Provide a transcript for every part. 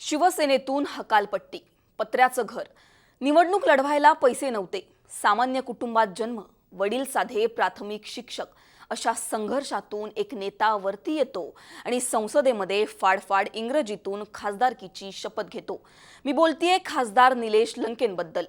शिवसेनेतून हकालपट्टी पत्र्याचं घर. निवडणूक लढवायला पैसे नव्हते. सामान्य कुटुंबात जन्म वडील साधे प्राथमिक शिक्षक अशा संघर्षातून एक नेता वरती येतो आणि संसदेमध्ये फाडफाड इंग्रजीतून खासदारकीची शपथ घेतो. मी बोलतीये खासदार निलेश लंकेंबद्दल.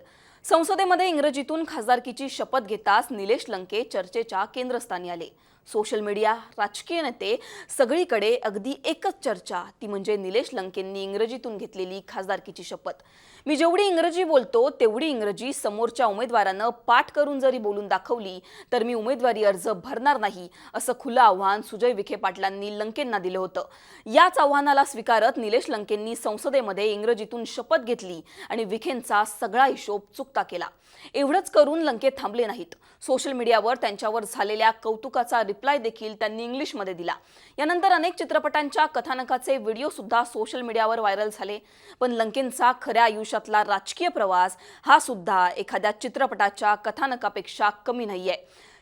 संसदेमध्ये इंग्रजीतून खासदारकीची शपथ घेताच निलेश लंके चर्चेच्या केंद्रस्थानी आले. सोशल मीडिया राजकीय नेते सगळीकडे अगदी एकच चर्चा ती म्हणजे निलेश लंकेंनी इंग्रजीतून घेतलेली खासदारकीची शपथ. मी जेवढी इंग्रजी बोलतो तेवढी इंग्रजी समोरच्या उमेदवारानं पाठ करून जरी बोलून दाखवली तर मी उमेदवारी अर्ज भरणार नाही असं खुलं आव्हान सुजय विखे पाटलांनी लंकेंना दिलं होतं. याच आव्हानाला स्वीकारत निलेश लंकेंनी संसदेमध्ये इंग्रजीतून शपथ घेतली आणि विखेंचा सगळा हिशोब चुकता केला. एवढंच करून लंके थांबले नाहीत. सोशल मीडियावर त्यांच्यावर झालेल्या कौतुकाचा रिप्लाय देखील त्यांनी इंग्लिशमध्ये दिला. यानंतर अनेक चित्रपटांच्या कथानकाचे व्हिडिओ सुद्धा सोशल मीडियावर व्हायरल झाले. पण लंकेंचा खऱ्या आयुष्य आयुष्यातला राजकीय प्रवास हा सुद्धा एखाद्या चित्रपटाच्या कथानकापेक्षा कमी नाहीये.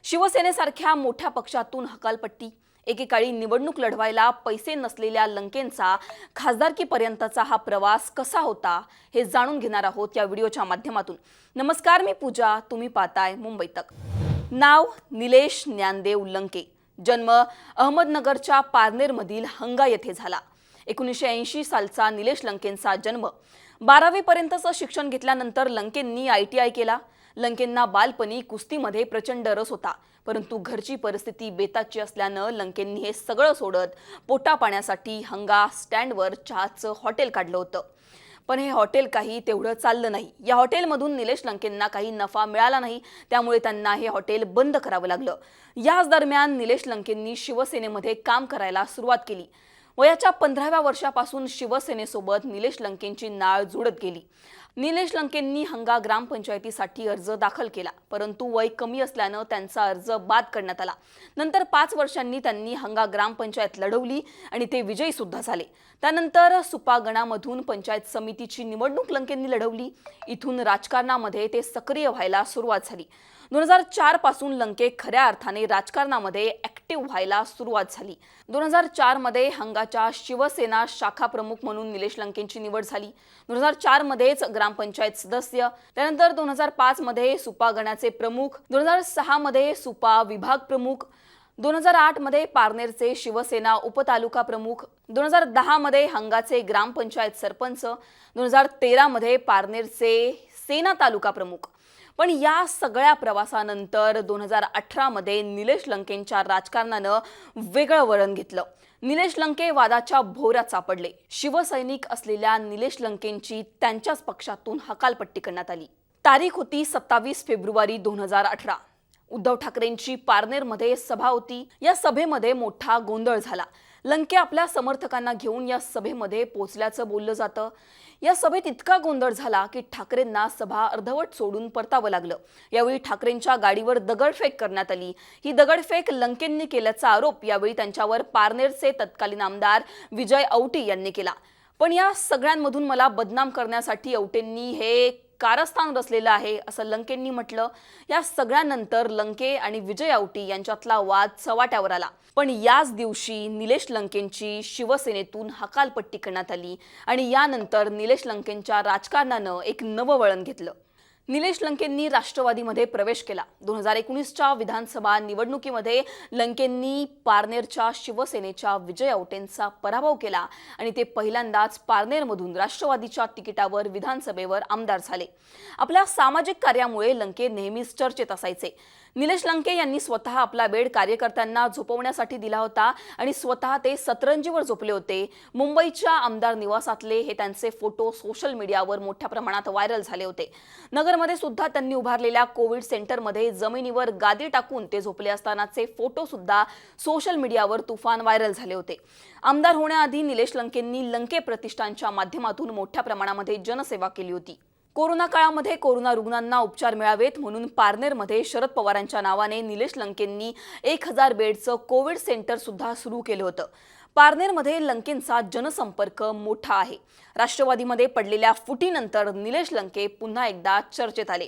शिवसेनेसारख्या मोठ्या पक्षातून हकालपट्टी एकेकाळी निवडणूक लढवायला पैसे नसलेल्या लंकेंचा खासदारकीपर्यंतचा हा प्रवास कसा होता हे जाणून घेणार आहोत या व्हिडिओच्या माध्यमातून. नमस्कार मी पूजा तुम्ही पाहताय मुंबई तक. नाव निलेश ज्ञानदेव लंके. जन्म अहमदनगरच्या पारनेरमधील हंगा येथे झाला. एकोणीसशे ऐंशी सालचा निलेश लंकेंचा जन्म. बारावीपर्यंतचं शिक्षण घेतल्यानंतर लंकेंनी आय टी आय केला. लंकेंना बालपणी कुस्तीमध्ये प्रचंड रस होता. परंतु घरची परिस्थिती बेताची असल्यानं लंकेंनी हे सगळं सोडत पोटा पाण्यासाठी हंगा स्टँडवर चहाचं हॉटेल काढलं होतं. पण हे हॉटेल काही तेवढं चाललं नाही. या हॉटेलमधून निलेश लंकेंना काही नफा मिळाला नाही. त्यामुळे त्यांना हे हॉटेल बंद करावं लागलं. याच दरम्यान निलेश लंकेंनी शिवसेनेमध्ये काम करायला सुरुवात केली. वयाच्या पंधराव्या वर्षापासून शिवसेनेसोबत निलेश लंकेंची नाळ जुळत गेली. निलेश लंकेंनी हंगा ग्रामपंचायतीसाठी अर्ज दाखल केला परंतु वय कमी असल्यानं त्यांचा अर्ज बाद करण्यात आला. नंतर पाच वर्षांनी त्यांनी हंगा ग्रामपंचायत लढवली आणि ते विजयी सुद्धा झाले. त्यानंतर सुपागणामधून पंचायत समितीची निवडणूक लंकेंनी लढवली. इथून राजकारणामध्ये ते सक्रिय व्हायला सुरुवात झाली. दोन हजार चारपासून लंके खऱ्या अर्थाने राजकारणामध्ये ऍक्टिव्ह व्हायला सुरुवात झाली. दोन हजार चारमध्ये हंगाच्या शिवसेना शाखा प्रमुख म्हणून निलेश लंकेंची निवड झाली. दोन हजार चारमध्येच ग्रामपंचायत सदस्य त्यानंतर दोन हजार पाचमध्ये सुपा गणाचे प्रमुख दोन हजार सहामध्ये सुपा विभाग प्रमुख दोन हजार आठमध्ये पारनेरचे शिवसेना उपतालुका प्रमुख दोन हजार दहामध्ये हंगाचे ग्रामपंचायत सरपंच दोन हजार तेरामध्ये पारनेरचे सेना तालुका प्रमुख. पण या सगळ्या प्रवासानंतर दोन हजार अठरामध्ये निलेश लंकेंच्या राजकारणानं वेगळं वळण घेतलं. निलेश लंके वादाच्या भोवऱ्यात सापडले. शिवसैनिक असलेल्या निलेश लंकेंची त्यांच्याच पक्षातून हकालपट्टी करण्यात आली. तारीख होती सत्तावीस फेब्रुवारी दोन हजार अठरा. उद्धव ठाकरेंची पारनेरमध्ये सभा होती. या सभेमध्ये मोठा गोंधळ झाला. लंके आपल्या समर्थकांना घेऊन या सभेमध्ये पोचल्याचं बोललं जातं. या सभेत इतका गोंधळ झाला की ठाकरेंना सभा अर्धवट सोडून परतावं लागलं. यावेळी ठाकरेंच्या गाडीवर दगडफेक करण्यात आली. ही दगडफेक लंकेंनी केल्याचा आरोप यावेळी त्यांच्यावर पारनेरचे तत्कालीन आमदार विजय औटी यांनी केला. पण या सगळ्यांमधून मला बदनाम करण्यासाठी औटेंनी हे कारस्थान रचलेलं आहे असं लंकेंनी म्हटलं. या सगळ्यानंतर लंके आणि विजय आवटी यांच्यातला वाद चव्हाट्यावर आला. पण याच दिवशी निलेश लंकेंची शिवसेनेतून हकालपट्टी करण्यात आली आणि यानंतर निलेश लंकेंच्या राजकारणानं एक नवं वळण घेतलं. निलेश लंकेंनी राष्ट्रवादीमध्ये प्रवेश केला. दोन हजार एकोणीसच्या विधानसभा निवडणुकीमध्ये लंकेंनी पारनेरच्या शिवसेनेच्या विजय औटेंचा पराभव केला आणि ते पहिल्यांदाच पारनेरमधून राष्ट्रवादीच्या तिकिटावर विधानसभेवर आमदार झाले. आपल्या सामाजिक कार्यामुळे लंके नेहमीच चर्चेत असायचे. निलेश लंके यांनी स्वतः आपला बेड कार्यकर्त्यांना झोपवण्यासाठी दिला होता आणि स्वतः ते सतरंजीवर झोपले होते. मुंबईच्या आमदार निवासातले हे त्यांचे फोटो सोशल मीडियावर मोठ्या प्रमाणात व्हायरल झाले होते. नगर नगरमध्ये सुद्धा त्यांनी उभारलेल्या कोविड सेंटरमध्ये जमिनीवर गादी टाकून ते झोपले असतानाचे फोटो सुद्धा सोशल मीडियावर तुफान व्हायरल झाले होते. आमदार होण्याआधी निलेश लंकेंनी लंके प्रतिष्ठानच्या माध्यमातून मोठ्या प्रमाणामध्ये जनसेवा केली होती. कोरोना काळामध्ये कोरोना रुग्णांना उपचार मिळावेत म्हणून पारनेरमध्ये शरद पवारांच्या नावाने निलेश लंकेंनी एक हजार बेडचं कोविड सेंटर सुद्धा सुरू केलं होतं. पारनेरमध्ये लंकेंचा जनसंपर्क मोठा आहे. राष्ट्रवादीमध्ये पडलेल्या फुटीनंतर निलेश लंके पुन्हा एकदा चर्चेत आले.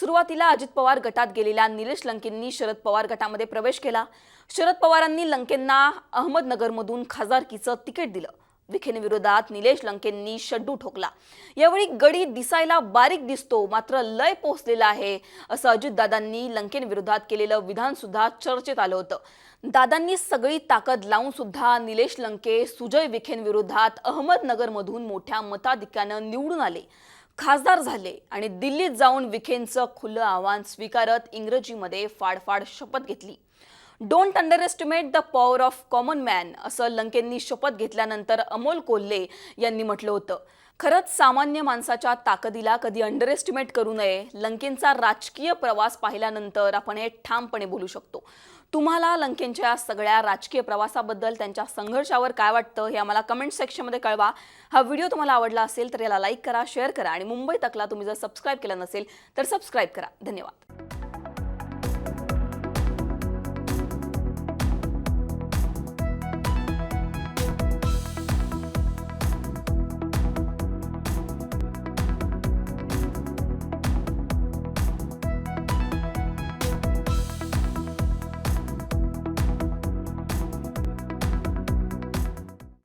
सुरुवातीला अजित पवार गटात गेलेल्या निलेश लंकेंनी शरद पवार गटामध्ये प्रवेश केला. शरद पवारांनी लंकेंना अहमदनगरमधून खासदारकीचं तिकीट दिलं. विखेंविरोधात निलेश लंकेंनी शड्डू ठोकला. यावेळी गडी दिसायला बारीक दिसतो मात्र लय पोहोचलेला आहे असं अजितदादांनी लंकेंविरोधात केलेलं विधान सुद्धा चर्चेत आलं होतं. दादांनी सगळी ताकद लावून सुद्धा निलेश लंके सुजय विखेंविरोधात अहमदनगरमधून मोठ्या मताधिक्यानं निवडून आले. खासदार झाले आणि दिल्लीत जाऊन विखेंचं खुलं आव्हान स्वीकारत इंग्रजीमध्ये फाडफाड शपथ घेतली. Don't underestimate the power of common man असं लंकेंनी शपथ घेतल्यानंतर अमोल कोल्हे यांनी म्हटलं होतं. खरंच सामान्य माणसाच्या ताकदीला कधी अंडर एस्टिमेट करू नये. लंकेंचा राजकीय प्रवास पाहिल्यानंतर आपण हे ठामपणे बोलू शकतो. तुम्हाला लंकेंच्या सगळ्या राजकीय प्रवासाबद्दल त्यांच्या संघर्षावर काय वाटतं हे आम्हाला कमेंट सेक्शनमध्ये कळवा. हा व्हिडिओ तुम्हाला आवडला असेल तर याला लाईक करा शेअर करा आणि मुंबई तकला तुम्ही जर सबस्क्राईब केलं नसेल तर सबस्क्राईब करा. धन्यवाद.